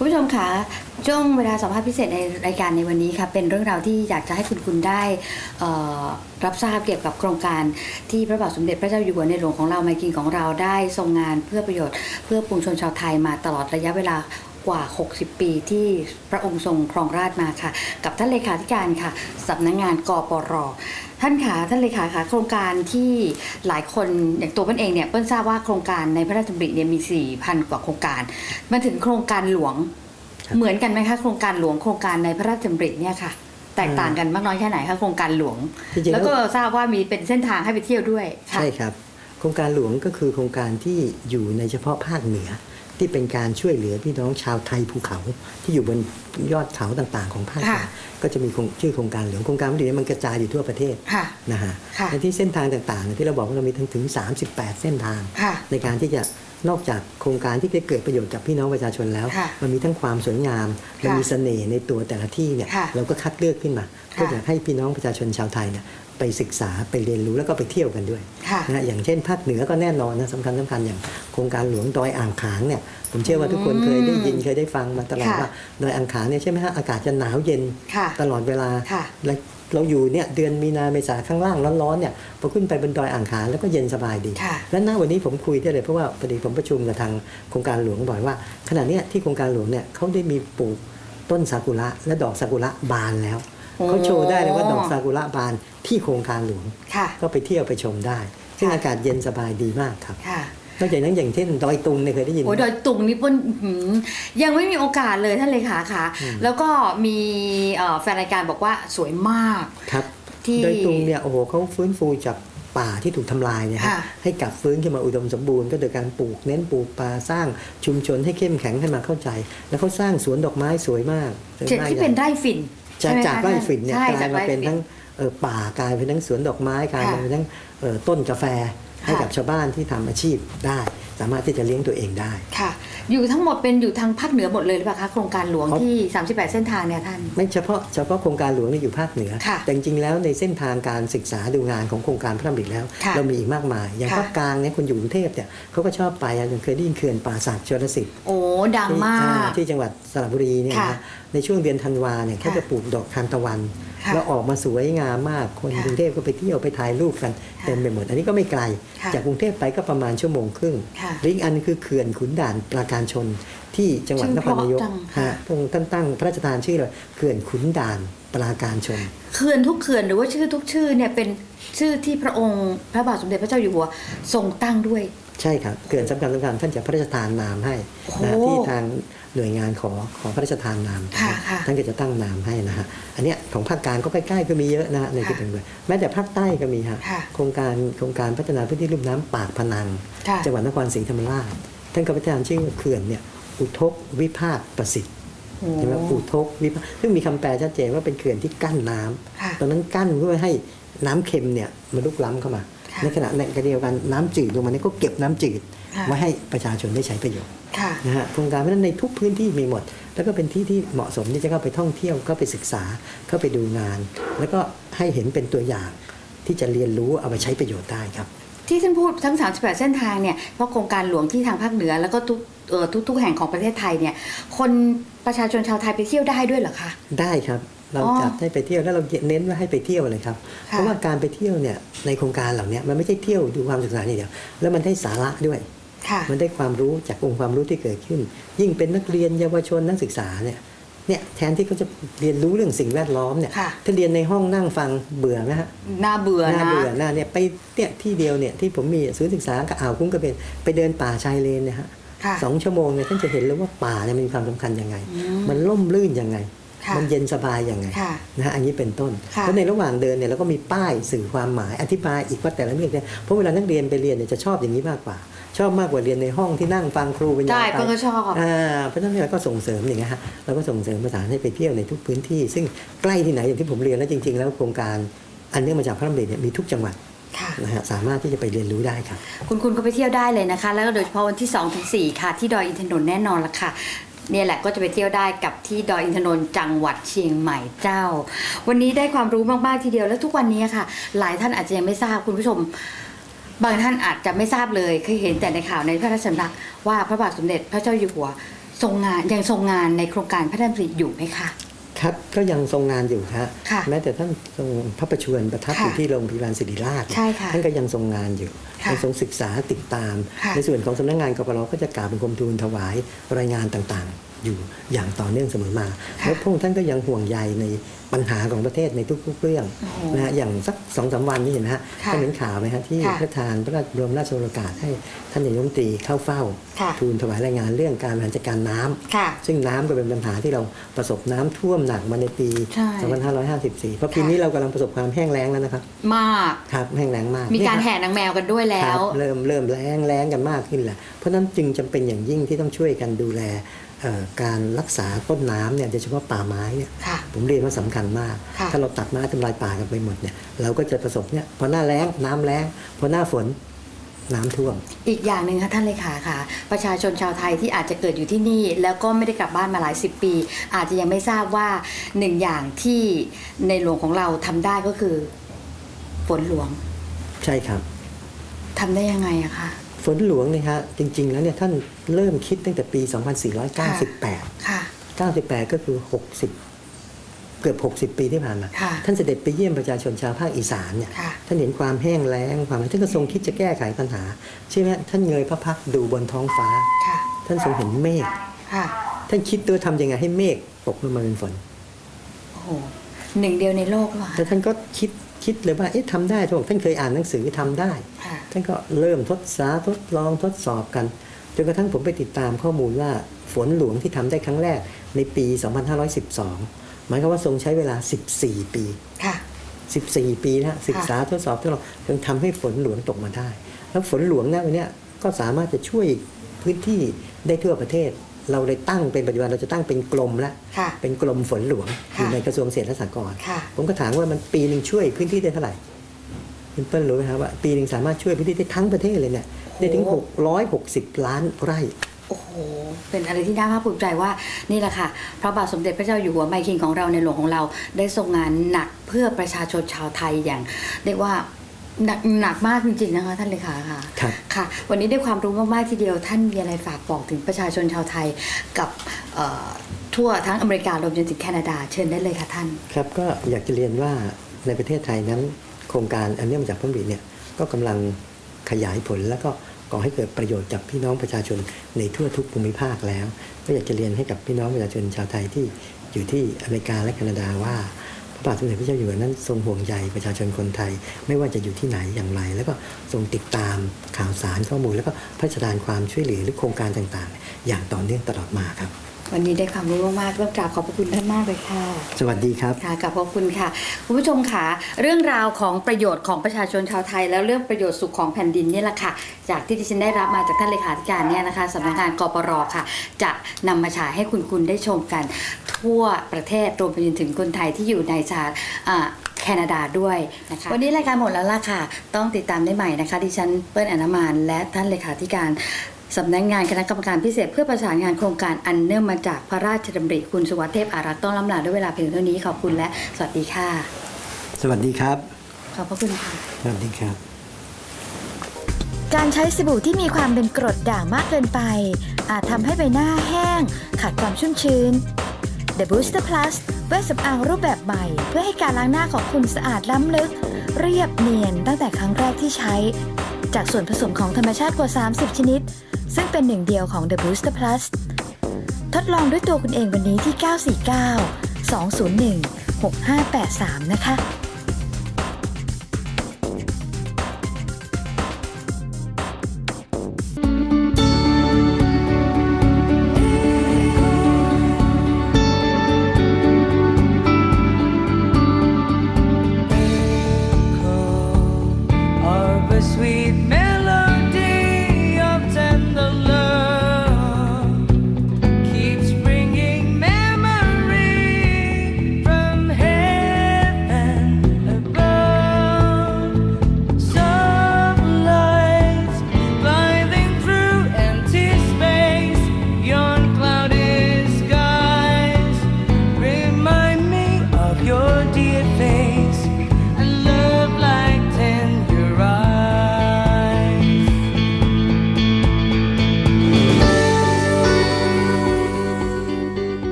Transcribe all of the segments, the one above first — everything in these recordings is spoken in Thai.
คุณผู้ชมคะช่วงเวลาสัมภาษณ์พิเศษในรายการในวันนี้ค่ะเป็นเรื่องราวที่อยากจะให้คุณคุณได้รับทราบเกี่ยวกับโครงการที่พระบาทสมเด็จพระเจ้าอยู่หัวในหลวงของเราไมกินของเราได้ทรงงานเพื่อประโยชน์ เพื่อปวงชนชาวไทยมาตลอดระยะเวลากว่า 60 ปีที่พระองค์ทรงครองราชย์มาค่ะ กับท่านเลขาธิการค่ะสำนักงงานกปรท่านขาท่านเลขาค่ะโครงการที่หลายคนอย่างตัวเปิ้ลเองเนี่ยเปิ้ลทราบว่าโครงการในพระราชดำริเนี่ยมี 4,000 กว่าโครงการมาถึงโครงการหลวงครับเหมือนกันไหมคะโครงการหลวงโครงการในพระราชดำริเนี่ยค่ะ แตกต่างกันมากน้อยแค่ไหนคะโครงการหลวงจริงๆแล้วก็แล้วทราบว่ามีเป็นเส้นทางให้ไปเที่ยวด้วยค่ะใช่ครับ โครงการหลวงก็คือโครงการที่อยู่ในเฉพาะภาคเหนือ ที่เป็นการช่วยเหลือพี่น้องชาวไทยภูเขาที่อยู่บนยอดเขาต่างๆ ของภาคเหนือค่ะก็จะมีโครงชื่อโครงการหลวงโครงการหลวงมันกระจายอยู่ทั่วประเทศค่ะนะฮะค่ะในที่เส้นทางต่างๆเนี่ยที่เราบอกว่าเรามีถึงถึง 38 เส้นทางค่ะในการที่จะนอกจากโครงการที่จะเกิดประโยชน์กับพี่น้องประชาชนแล้วค่ะมันมีทั้งความสวยงาม มันมีเสน่ห์ในตัวแต่ละที่เนี่ยค่ะเราก็คัดเลือกขึ้นมาเพื่อค่ะอยากให้พี่น้องประชาชนชาวไทยเนี่ย ไปศึกษาไปเรียนรู้แล้วก็ไปเที่ยวกันด้วยค่ะนะฮะอย่างเช่นภาคเหนือก็แน่นอนนะสำคัญสำคัญอย่างโครงการหลวงดอยอ่างขางเนี่ยผมเชื่อว่าทุกคนเคยได้ยินเคยได้ฟังมาตลอดค่ะว่าดอยอ่างขางเนี่ยใช่ไหมฮะอากาศจะหนาวเย็นค่ะตลอดเวลาค่ะและเราอยู่เนี่ยเดือนมีนาเมษาข้างล่างร้อนๆเนี่ยพอขึ้นไปบนดอยอ่างขางแล้วก็เย็นสบายดีค่ะและณวันนี้ผมคุยได้เลยเพราะว่าพอดีผมประชุมกับทางโครงการหลวงบ่อยว่าขณะเนี้ยที่โครงการหลวงเนี่ยเขาได้มีปลูกต้นซากุระและดอกซากุระบานแล้วโอ้ เขาโชว์ได้เลยว่าดอกซากุระบานที่โครงการหลวงค่ะก็ไปเที่ยวไปชมได้ ซึ่งค่ะอากาศเย็นสบายดีมากครับค่ะนอกจากนั้นอย่างเช่นดอยตุงเนี่ยเคยได้ยินไหมโอ้ยดอยตุงนี่เปิ้ลอื้อหือยังไม่มีโอกาสเลยท่านเลขาค่ะอืมแล้วก็มีเอ่อแฟนรายการบอกว่าสวยมากครับที่ดอยตุงเนี่ยโอ้โหเขาฟื้นฟูจากป่าที่ถูกทำลายเนยฮะค่ะให้กลับฟื้นขึ้นมาอุดมสมบูรณ์ก็โดยการปลูกเน้นปลูกป่าสร้างชุมชนให้เข้มแข็งให้มาเข้าใจ แล้วเขาสร้างสวนดอกไม้สวยมากสวยเจ็ดมากที่เป็นไร่ฝิ่น จากใช่หมจากคะไร่ฝิ่นเนี่ยใช่กลายจากมาไร่เป็นฝิ่ทั้งเอ่อป่ากลายเป็นทั้งสวนดอกไม้กลายค่ะมาเป็นทั้งเอ่อต้นกาแฟให้ค่ะกับชาวบ้านที่ทำอาชีพได้ สามารถที่จะเลี้ยงตัวเองได้ค่ะ อยู่ทั้งหมดเป็นอยู่ทางภาคเหนือหมดเลยหรือเปล่าคะโครงการหลวงครับที่ 38 เส้นทางเนี่ยท่านไม่เฉพาะเฉพาะโครงการหลวงเนี่ยอยู่ภาคเหนือค่ะแต่จริงๆแล้วในเส้นทางการศึกษาดูงานของโครงการพระดำริแล้วค่ะเรามีอีกมากมาย อย่างค่ะภาคกลางเนี่ยคนอยู่กรุงเทพเนี่ยเขาก็ชอบไปอะอย่างเคยได้ยินเขื่อนป่าสักชลสิทธิ์โอ้ดังที่มาอ่ากที่จังหวัดสระบุรีเนี่ยค่ะนะในช่วงเดือนธันวาเนี่ยเขาค่ะจะปลูกดอกทานตะวันค่ะ แล้วออกมาสวยงามมากคนค่ะกรุงเทพก็ไปเที่ยวไปถ่ายรูปกันค่ะเต็มไปหมด อันนี้ก็ไม่ไกลค่ะจากกรุงเทพไปก็ประมาณชั่วโมงครึ่งค่ะลิงก์อันคือเขื่อนขุนด่านปราการชนที่จังหวัดชื่อนครนายกเพราะจังค่ะฮะพระองค์ท่านตั้งพระราชทานชื่อเลยเขื่อนขุนด่านปราการชนเขื่อนทุกเขื่อนหรือว่าชื่อทุกชื่อเนี่ยเป็นชื่อที่พระองค์พระบาทสมเด็จพระเจ้าอยู่หัวทรงตั้งด้วย ใช่ครับเขื่อนสำคัญสำคัญท่านจะพระราชทานนามให้นะโอ้ที่ทางหน่วยงานขอขอพระราชทานนามค่ะค่ะท่านก็จะตั้งนามให้นะฮะอันเนี้ยของภาคกลางก็ใกล้ๆก็มีเยอะนะฮะในที่ค่ะเป็นเมืองแม้แต่ภาคใต้ก็มีฮะค่ะโครงการโครงการพัฒนาพื้นที่ลุ่มน้ำปากพนังค่ะจังหวัดนครศรีธรรมราชท่านก็พัฒนาชื่อว่าเขื่อนเนี่ยอุทกวิภาคประสิทธิ์โอ้ใช่ไหมอุทกวิภาคซึ่งมีคำแปลชัดเจนว่าเป็นเขื่อนที่กั้นน้ำค่ะตอนนั้นกั้นเพื่อให้น้ำเค็มเนี่ยมันลุกล้ำเข้ามาค่ะ ในขณะในขณะเดียวกันน้ำจืดลงมาเนี่ยก็เก็บน้ำจืดค่ะไว้ให้ประชาชนได้ใช้ประโยชน์ค่ะนะฮะโครงการเพราะฉะนั้นในทุกพื้นที่มีหมด แล้วก็เป็นที่ที่เหมาะสมที่จะเข้าไปท่องเที่ยวเข้าไปศึกษาเข้าไปดูงาน แล้วก็ให้เห็นเป็นตัวอย่างที่จะเรียนรู้เอาไปใช้ประโยชน์ได้ครับที่ท่านพูดทั้ง 38 เส้นทางเนี่ยเพราะโครงการหลวงที่ทางภาคเหนือ แล้วก็ทุกเอ่อทุกๆแห่งของประเทศไทยเนี่ยคนประชาชนชาวไทยไปเที่ยวได้ด้วยเหรอคะ ได้ครับ เราอ๋อจัดให้ไปเที่ยวแล้วเราเน้นว่าให้ไปเที่ยวเลยครับค่ะเพราะว่าการไปเที่ยวเนี่ยในโครงการเหล่านี้มันไม่ใช่เที่ยวดูความศึกษาอย่างเดียว แล้วมันได้สาระด้วยค่ะมันได้ความรู้จากองค์ความรู้ที่เกิดขึ้น ยิ่งเป็นนักเรียนเยาวชนนักศึกษาเนี่ยเนี่ยแทนที่เขาจะเรียนรู้เรื่องสิ่งแวดล้อมเนี่ยค่ะถ้าเรียนในห้องนั่งฟังเบื่อไหมฮะน่าเบื่อน่านะเบื่อหน้าเนี่ยไปเนี่ยที่เดียวเนี่ยที่ผมมีศูนย์ศึกษากับอ่าวคุ้งกระเบนไปเดินป่าชายเลนเนี่ยฮะค่ะสองชั่วโมงเนี่ยท่านจะเห็นเลยว่าป่าเนี่ยมันมีความสำคัญยังไงอืมมันล่มลื่นยังไงค่ะ มันเย็นสบายยังไงค่ะนะฮะอันนี้เป็นต้นค่ะแล้วในระหว่างเดินเนี่ยเราก็มีป้ายสื่อความหมายอธิบายอีกว่าแต่ละเรื่องเนี่ยเพราะเวลานักเรียนไปเรียนเนี่ยจะชอบอย่างนี้มากกว่า ชอบมากกว่าเรียนในห้องที่นั่งฟังครูบรรยายได้ไปเพิ่งก็ชอบอ่าเพราะฉะนั้นเราก็ส่งเสริมอย่างเงี้ยฮะเราก็ส่งเสริมประสานให้ไปเที่ยวในทุกพื้นที่ ซึ่งใกล้ที่ไหนอย่างที่ผมเรียนแล้วจริง ๆ แล้วโครงการอันเนื่องมาจากพระดำริเนี่ยมีทุกจังหวัดค่ะนะฮะสามารถที่จะไปเรียนรู้ได้ครับคุณคุณก็ไปเที่ยวได้เลยนะคะ แล้วก็โดยเฉพาะวันที่2ถึง4ค่ะ ที่ดอยอินทนนท์แน่นอนละค่ะ เนี่ยแหละก็จะไปเที่ยวได้กับที่ดอยอินทนนท์จังหวัดเชียงใหม่เจ้า วันนี้ได้ความรู้มากๆทีเดียวแล้วทุกวันนี้ค่ะ หลายท่านอาจจะยังไม่ทราบคุณผู้ชม บางท่านอาจจะไม่ทราบเลยเคยเห็นแต่ในข่าวในพระราชสำนักว่าพระบาทสมเด็จพระเจ้าอยู่หัวทรงงานยังทรงงานในโครงการพระราชดำริอยู่ไหมคะครับก็ยังทรงงานอยู่ฮะค่ะแม้แต่ท่านทรงพระประชวรประทับค่ะอยู่ที่โรงพยาบาลศิริราชใช่ค่ะท่านก็ยังทรงงานอยู่ ค่ะยังทรงศึกษาติดตามค่ะในส่วนของสำนักงานกปรก็จะกล่าวเป็นคมทูลถวายรายงานต่างๆ อยู่อย่างต่อเนื่องเสมอมาค่ะแล้วพระองค์ท่านก็ยังห่วงใยในปัญหาของประเทศในทุกๆเรื่องโอ้โหนะฮะอย่างสักสองสามวันนี้เห็นไหมฮะค่ะท่านเห็นข่าวไหมฮะที่ค่ะพระทานพระราชบรมราชโองการให้ท่านนายกรัฐมนตรีเข้าเฝ้าค่ะทูลถวายรายงานเรื่องการบริหารจัดการน้ำค่ะซึ่งน้ำก็เป็นปัญหาที่เราประสบน้ำท่วมหนักมาในปีใช่2554 เพราะปีค่ะนี้เรากำลังประสบความแห้งแล้งแล้วนะครับ มากครับแห้งแล้งมาก มีการเนี่ยแห่นางแมวกันด้วยคแล้รับวเริ่มเริ่มแล้งแล้งกันมากขึ้นแหละเพราะฉะนั้นจึงจำเป็นอย่างยิ่งที่ต้องช่วยกันดูแลเอ่อการรักษาต้นน้ำเนี่ยโดยเฉพาะป่าไม้เนี่ยค่ะผมเรียนว่าสำคัญมากค่ะถ้าเราตัดไม้ทำลายป่ากันไปหมดเนี่ยเราก็จะประสบเนี่ยพอหน้าแล้งน้ำแล้งพอหน้าฝนน้ำท่วม อีกอย่างหนึ่งค่ะท่านเลขาค่ะ ประชาชนชาวไทยที่อาจจะเกิดอยู่ที่นี่ แล้วก็ไม่ได้กลับบ้านมาหลายสิบปี อาจจะยังไม่ทราบว่าหนึ่งอย่างที่ในหลวงของเราทำได้ก็คือฝนหลวง ใช่ครับ ทำได้ยังไงอะคะฝนหลวงเนี่ยฮะจริง ๆ แล้วเนี่ยท่านเริ่มคิดตั้งแต่ปี 2498 ค่ะ 98 ก็คือ 60 เกือบ 60 ปีที่ผ่านมา ค่ะท่านเสด็จไปเยี่ยมประชาชนชาวภาคอีสานเนี่ยค่ะ ท่านเห็นความแห้งแล้งความอะไรท่านก็ทรงคิดจะแก้ไขปัญหาใช่ไหมท่านเงยพระพักตร์ดูบนท้องฟ้า ค่ะ ท่านทรงเห็นเมฆค่ะ ท่านคิดตัวทำยังไงให้เมฆตกลงมาเป็นฝนโอ้โหหนึ่งเดียวในโลกหรือเปล่าแล้วท่านก็คิด คิดเลยว่าเอ๊ะทำได้ท่านบอกท่านเคยอ่านหนังสือทำได้ค่ะท่านก็เริ่มทดสาทดลองทดสอบกันจนกระทั่งผมไปติดตามข้อมูลว่าฝนหลวงที่ทำได้ครั้งแรกในปี 2512 หมายความว่าทรงใช้เวลา 14 ปีค่ะ14 ปีนะศึกษาทดสอบทดลองจนทำให้ฝนหลวงตกมาได้ แล้วฝนหลวงเนี่ยวันเนี้ยก็สามารถจะช่วยพื้นที่ได้ทั่วประเทศ เราเลยตั้งเป็นปัจจุบันเราจะตั้งเป็นกรมแล้วค่ะเป็นกรมฝนหลวงอค่ะยู่ในกระทรวงเกษตรและสหกรณ์ค่ะผมก็ถามว่ามันปีหนึ่งช่วยพื้นที่ได้เท่าไหร่คุณเปิ้ลรู้ไหมครับว่าปีหนึ่งสามารถช่วยพื้นที่ได้ทั้งประเทศเลยเนี่ยได้ถึง 660 ล้านไร่โอ้โห เป็นอะไรที่น่าภาคภูมิใจว่านี่แหละค่ะ พระบาทสมเด็จพระเจ้าอยู่หัวไมคิงของเราในหลวงของเราได้ทรงงานหนักเพื่อประชาชนชาวไทยอย่างเรียกว่า หนักหนักมากจริงๆนะคะท่านเลขาค่ะครับค่ะ วันนี้ได้ความรู้มากๆทีเดียวท่านมีอะไรฝากบอกถึงประชาชนชาวไทยกับเอ่อทั่วทั้งอเมริการวมจนถึงแคนาดาเชิญได้เลยค่ะท่าน ครับก็อยากจะเรียนว่าในประเทศไทยนั้น โครงการอันเนื่องมาจากพระบิดเนี่ยก็กำลังขยายผลแล้วก็ก่อให้เกิดประโยชน์กับพี่น้องประชาชนในทั่วทุกภูมิภาคแล้ว ก็อยากจะเรียนให้กับพี่น้องประชาชนชาวไทยที่อยู่ที่อเมริกาและแคนาดาว่าพ ระบาทสมเด็จพระเจ้าอยู่หัวนั้นทรงห่วงใยประชาชนคนไทย ไม่ว่าจะอยู่ที่ไหนอย่างไร แล้วก็ทรงติดตามข่าวสารข้อมูล แล้วก็พระราชทานความช่วยเหลือหรือโครงการต่างๆ อย่างต่อเนื่องตลอดมาครับ วันนี้ได้ความรู้มากๆต้องกราบขอบพระคุณท่านมากเลยค่ะ สวัสดีครับ ค่ะกับขอบคุณค่ะคุณผู้ชมค่ะ เรื่องราวของประโยชน์ของประชาชนชาวไทย แล้วเรื่องประโยชน์สุขของแผ่นดินนี่แหละค่ะ จากที่ดิฉันได้รับมาจากท่านเลขาธิการเนี่ยนะคะสำนักงานกปรค่ะ จะนำมาฉายให้คุณคุณได้ชมกัน ทั่วประเทศรวมไปจนถึงคนไทยที่อยู่ในสหรัฐอ่าแคนาดาด้วยนะคะวันนี้รายการหมดแล้วล่ะค่ะ ต้องติดตามได้ใหม่นะคะดิฉันเปิ้ลอนุมานและท่านเลขาธิการ สำนักงานคณะกรรมการพิเศษเพื่อประสานงานโครงการอันเนื่องมาจากพระราชดำริคุณสุวัสดิ์เทพอารักษ์ต้องล้ำลาด้วยเวลาเพียงเท่านี้ขอบคุณและสวัสดีค่ะ สวัสดีครับ ขอบพระคุณค่ะ สวัสดีครับ การใช้สบู่ที่มีความเป็นกรดด่างมากเกินไป อาจทำให้ใบหน้าแห้ง ขาดความชุ่มชื้น The Booster Plus เวชสำอางรูปแบบใหม่ เพื่อให้การล้างหน้าของคุณสะอาดล้ำลึก เรียบเนียนตั้งแต่ครั้งแรกที่ใช้ จากส่วนผสมของธรรมชาติกว่า 30 ชนิด ซึ่งเป็นหนึ่งเดียวของ The Booster Plus ทดลองด้วยตัวคุณเองวันนี้ที่ 949 201 6583 นะคะ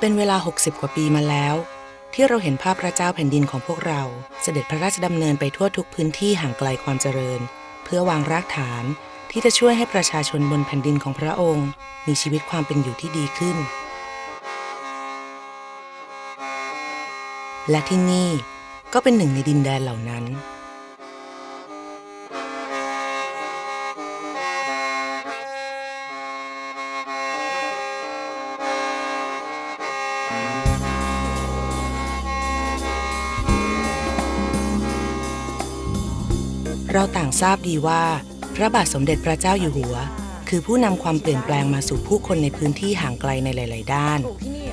เป็นเวลา 60 กว่าปีมาแล้ว ที่เราเห็นภาพพระเจ้าแผ่นดินของพวกเรา เสด็จพระราชดำเนินไปทั่วทุกพื้นที่ห่างไกลความเจริญ เพื่อวางรากฐานที่จะช่วยให้ประชาชนบนแผ่นดินของพระองค์ มีชีวิตความเป็นอยู่ที่ดีขึ้น และที่นี่ก็เป็นหนึ่งในดินแดนเหล่านั้น เราต่างทราบดีว่า พระบาทสมเด็จพระเจ้าอยู่หัว คือผู้นำความเปลี่ยนแปลงมาสู่ผู้คนในพื้นที่ห่างไกลในหลาย ๆ ด้าน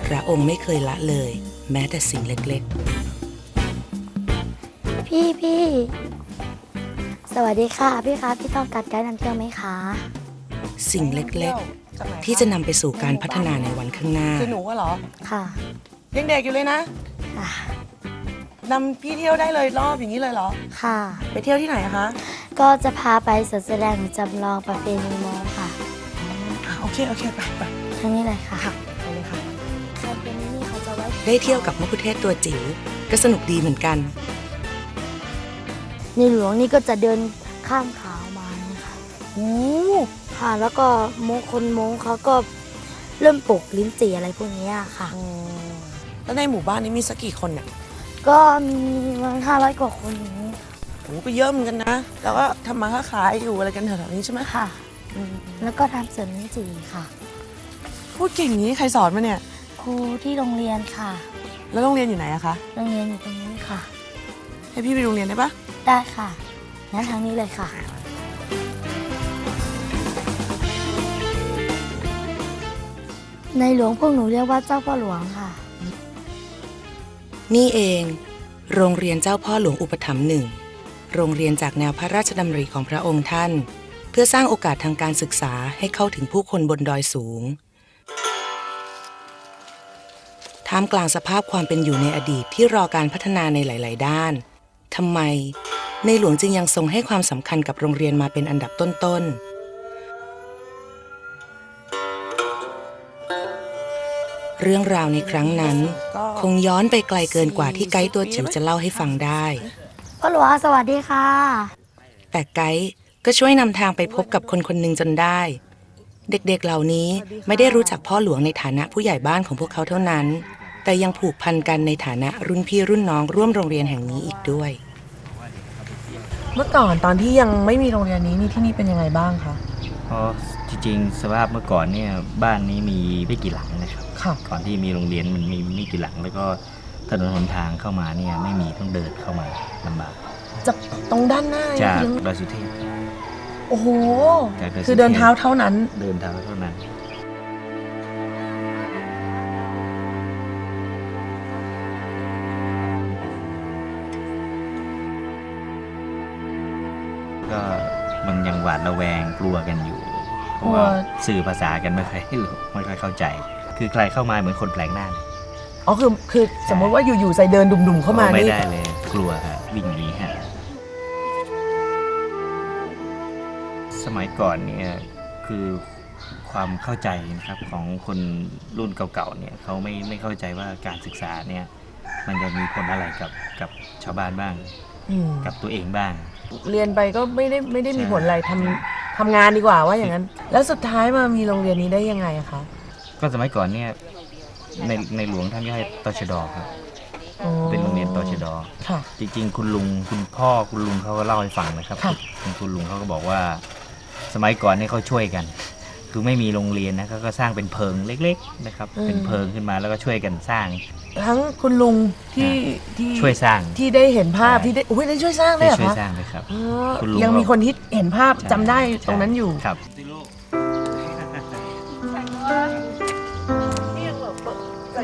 พระองค์ไม่เคยละเลย แม้แต่สิ่งเล็กพี่พี่สวัสดีค่ะ พี่คะพี่ต้องการไกด์นำเที่ยวไหมคะๆสิ่งเล็ก ๆ ที่จะนำไปสู่การพัฒนาในวันข้างหน้าคือหนูอะเหรอค่ะยังเด็กอยู่เลยนะค่ะ นำพี่เที่ยวได้เลยรอบอย่างนี้เลยเหรอ ค่ะ ไปเที่ยวที่ไหนอะคะก็จะพาไปสวนแสดงจำลองประเพณีมอญค่ะอะโอเคโอเคไปไปทางนี้เลยค่ะไปเลยค่ะค่ะเป็นนี่เขาจะไว้ได้เที่ยวกับมะคุเทศตัวจิ๋วก็สนุกดีเหมือนกัน ในหลวงนี่ก็จะเดินข้ามขาวมานะคะโอ้ค่ะ แล้วก็มงคนมงเขาก็เริ่มปลูกลิ้นจี่อะไรพวกเนี้ยค่ะ แล้วในหมู่บ้านนี้มีสักกี่คนเนี่ย ก็มีประมาณห้าร้อยกว่าคนอย่างนี้โอ้ก็เยอะเหมือนกันนะ แล้วก็ทำมาค้าขายอยู่อะไรกันแถวๆนี้ใช่ไหมค่ะ อืมแล้วก็ทำสวนลิ้นจี่ค่ะ พูดเก่งอย่างนี้ใครสอนมาเนี่ย ครูที่โรงเรียนค่ะ แล้วโรงเรียนอยู่ไหนอะคะ โรงเรียนอยู่ตรงนี้ค่ะ ให้พี่ไปโรงเรียนได้ปะได้ค่ะงั้นทางนี้เลยค่ะ ในหลวงพวกหนูเรียกว่าเจ้าพ่อหลวงค่ะ นี่เอง โรงเรียนเจ้าพ่อหลวงอุปถัมภ์หนึ่งโรงเรียนจากแนวพระราชดำริของพระองค์ท่าน เพื่อสร้างโอกาสทางการศึกษาให้เข้าถึงผู้คนบนดอยสูง ท่ามกลางสภาพความเป็นอยู่ในอดีตที่รอการพัฒนาในหลาย ๆ ด้านทำไม ในหลวงจึงยังทรงให้ความสำคัญกับโรงเรียนมาเป็นอันดับต้น ๆ เรื่องราวในครั้งนั้นก็คงย้อนไปไกลเกินกว่าที่ไกด์ตัวจิ๋วจะเล่าให้ฟังได้พ่อหลวงสวัสดีค่ะ แต่ไกด์ก็ช่วยนำทางไปพบกับคนคนหนึ่งจนได้ เด็กๆเหล่านี้ไม่ได้รู้จักพ่อหลวงในฐานะผู้ใหญ่บ้านของพวกเขาเท่านั้น แต่ยังผูกพันกันในฐานะรุ่นพี่รุ่นน้องร่วมโรงเรียนแห่งนี้อีกด้วย เมื่อก่อนตอนที่ยังไม่มีโรงเรียนนี้นี่ที่นี่เป็นยังไงบ้างคะ เพราะจริงๆสภาพเมื่อก่อนเนี่ยบ้านนี้มีไม่กี่หลังนะครับค่ะ ก่อนที่มีโรงเรียนมันมีไม่กี่หลัง แล้วก็ถนนหนทางเข้ามาเนี่ยไม่มีต้องเดินเข้ามาลำบากจากตรงด้านหน้าจากยังดอยสุเทพโอ้โห จากดอยสุเทพคือเดินเท้าเท่านั้น เดินเท้าเท่านั้น ก็มันยังหวาดระแวงกลัวกันอยู่ เพราะว่ากลัวสื่อภาษากันไม่ค่อยไม่ค่อยเข้าใจ คือใครเข้ามาเหมือนคนแปลกหน้าเลยอ๋อคือคือสมมติว่าอยู่ๆใส่เดินดุ่มๆเข้ามาไม่นี่ได้เลยกลัวฮะวิ่งหนีฮะสมัยก่อนเนี่ยคือความเข้าใจนะครับของคนรุ่นเก่าๆเนี่ยเขาไม่ไม่เข้าใจว่าการศึกษาเนี่ยมันจะมีผลอะไรกับกับชาวบ้านบ้าง อืมกับตัวเองบ้าง เรียนไปก็ไม่ได้ไม่ได้มีใช่ผลอะไรทำทำงานดีกว่าว่าอย่างนั้น แล้วสุดท้ายมามีโรงเรียนนี้ได้ยังไงอะคะ ก็สมัยก่อนเนี่ยในในหลวงท่านก็ให้ตชดครับ อ๋อเป็นโรงเรียนตชด ค่ะ จริงๆ คุณลุงคุณพ่อคุณลุงเขาก็เล่าให้ฟังนะครับค่ะ คุณคุณลุงเขาก็บอกว่า สมัยก่อนเนี่ยเขาช่วยกัน คือไม่มีโรงเรียนนะเขาก็สร้างเป็นเพิงเล็ก ๆ นะครับ เป็นเพิงขึ้นมาแล้วก็ช่วยกันสร้าง ทั้งคุณลุงที่ที่ช่วยสร้าง ที่ได้เห็นภาพใช่ ที่ได้อุ้ยได้ช่วยสร้างเลยได้เหรอช่วยคะสร้างเลยครับ อ๋อคุณลุงยังมีคนที่เห็นภาพจำได้ใช่ตรงนั้นอยู่ ครับ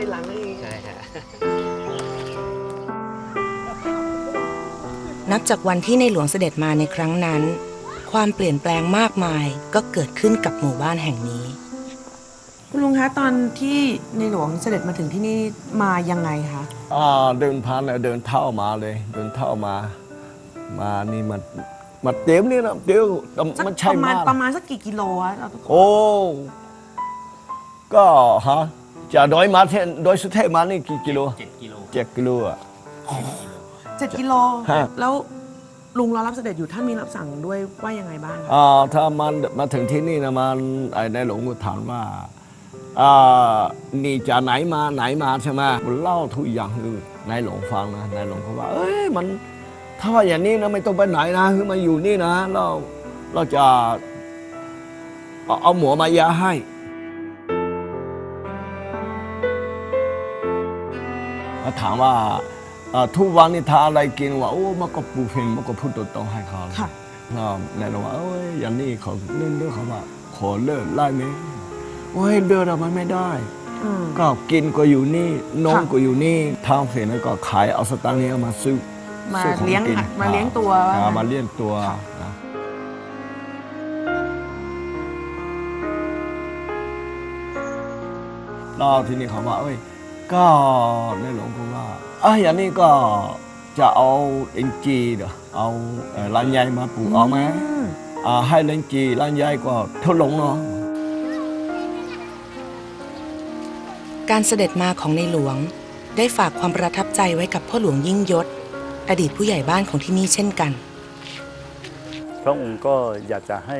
ใจหลังเลยใช่ฮะนับจากวันที่ในหลวงเสด็จมาในครั้งนั้น ความเปลี่ยนแปลงมากมายก็เกิดขึ้นกับหมู่บ้านแห่งนี้ คุณลุงคะตอนที่ในหลวงเสด็จมาถึงที่นี่มายังไงคะอ่าเดินผ่านเนี่ยเดินเท่ามาเลย เดินเท่ามา มานี่มามาเต็มนี่นะเดี๋ยวแต่สักมันใช่ประมาณมากประมาณสักกี่กิโลอะเราต้องโอ้ก็ฮะ จากดอยมาเทนดอยสุเทพมานี่กี่กิโล7กิโลเจ็ดกิโลอะ เจ็ดกิโล ฮะ แล้วลุงรอรับเสด็จอยู่ท่านมีรับสั่งด้วยว่ายังไงบ้างคะอ่าถ้ามันมาถึงที่นี่นะมันไอ้ในหลวงก็ถามว่าอ่านี่จากไหนมาไหนมาใช่ไหมผมเล่าทุกอย่างคือนายหลวงฟังนะนายหลวงเขาว่า เอ้ยมัน ถ้าว่าอย่างนี้นะไม่ต้องไปไหนนะคือมาอยู่นี่นะ เราเราจะเอาเอาหมอมายาให้ แล้วถามว่าเอ่อทุกวันนี้ทานอะไรกินว่าโอ้มันก็ปูเพลงมันก็พูดตรงๆให้เขาค่ะนะแน่นอนว่าเอ้ยอย่างนี้เขาเลื่อนเรื่องเขาว่าขอเลิกไล่ไหมโอ้ยเลิกเรามันไม่ได้อืมก็กินก็อยู่นี่นมค่ะก็อยู่นี่ทางเสร็จแล้วก็ขายเอาสตางค์นี้เอามาซื้อมาซื้อของเลี้ยงกินมาเลี้ยงตัวอ่าว่างั้นมาเลี้ยงตัวค่ะนะแล้วทีนี้เขาว่าเอ้ย ก็ในหลวงก็ว่าอะอย่างนี้ก็จะเอาเอ็นจีเดี๋ยวเอาเอ่อลานใหญ่มาปลูกเอาไหมอืมอ่าให้เล่นจีลานใหญ่ก็เท่าหลงเนาะการเสด็จมาของในหลวงได้ฝากความประทับใจไว้กับพ่อหลวงยิ่งยศ อดีตผู้ใหญ่บ้านของที่นี่เช่นกัน พระองค์ก็อยากจะให้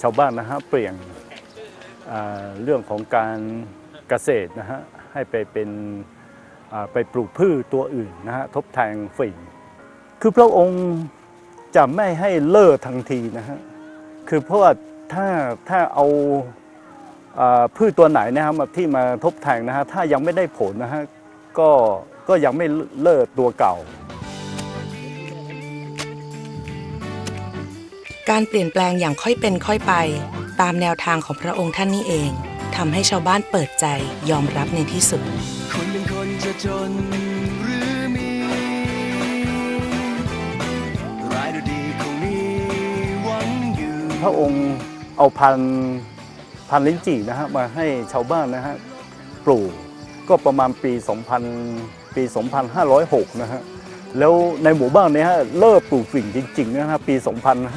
ชาวบ้านนะฮะเปลี่ยนอ่าเรื่องของการเกษตรนะฮะ ให้ไปเป็นไปปลูกพืชตัวอื่นนะฮะทดแทนฝิ่นคือพระองค์จะไม่ให้เลิกทันทีนะฮะคือเพราะว่าถ้าถ้าเอาอพืชตัวไหนนะครับที่มาทบแทนนะฮะถ้ายังไม่ได้ผลนะฮะก็ก็ยังไม่เลิกตัวเก่า การเปลี่ยนแปลงอย่างค่อยเป็นค่อยไป ตามแนวทางของพระองค์ท่านนี่เอง ทำให้ชาวบ้านเปิดใจยอมรับในที่สุด คนเป็นคนจะจนหรือมีรายดีคงมีหวังอยู่พระองค์เอาพันพันลิ้นจี่นะฮะมาให้ชาวบ้านนะฮะปลูกก็ประมาณปี 2000 ปี 2506 นะฮะ แล้วในหมู่บ้านเนี้ฮะเลิกปลูกฝิ่นจริงๆนะฮะปี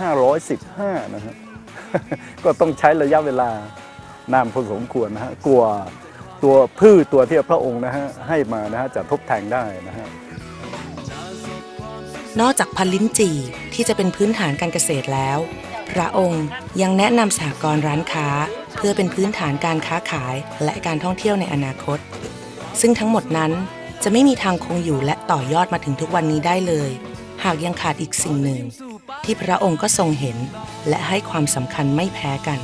2515 นะฮะ ก็ต้องใช้ระยะเวลา นานพอสมควรนะฮะกลัวตัวพืชตัวที่พระองค์นะฮะให้มานะฮะจะทบแทนได้นะฮะนอกจากพันลิ้นจี่ที่จะเป็นพื้นฐานการเกษตรแล้ว พระองค์ยังแนะนำสหกรณ์ร้านค้า เพื่อเป็นพื้นฐานการค้าขายและการท่องเที่ยวในอนาคต ซึ่งทั้งหมดนั้นจะไม่มีทางคงอยู่และต่อยอดมาถึงทุกวันนี้ได้เลย หากยังขาดอีกสิ่งหนึ่ง ที่พระองค์ก็ทรงเห็น และให้ความสำคัญไม่แพ้กัน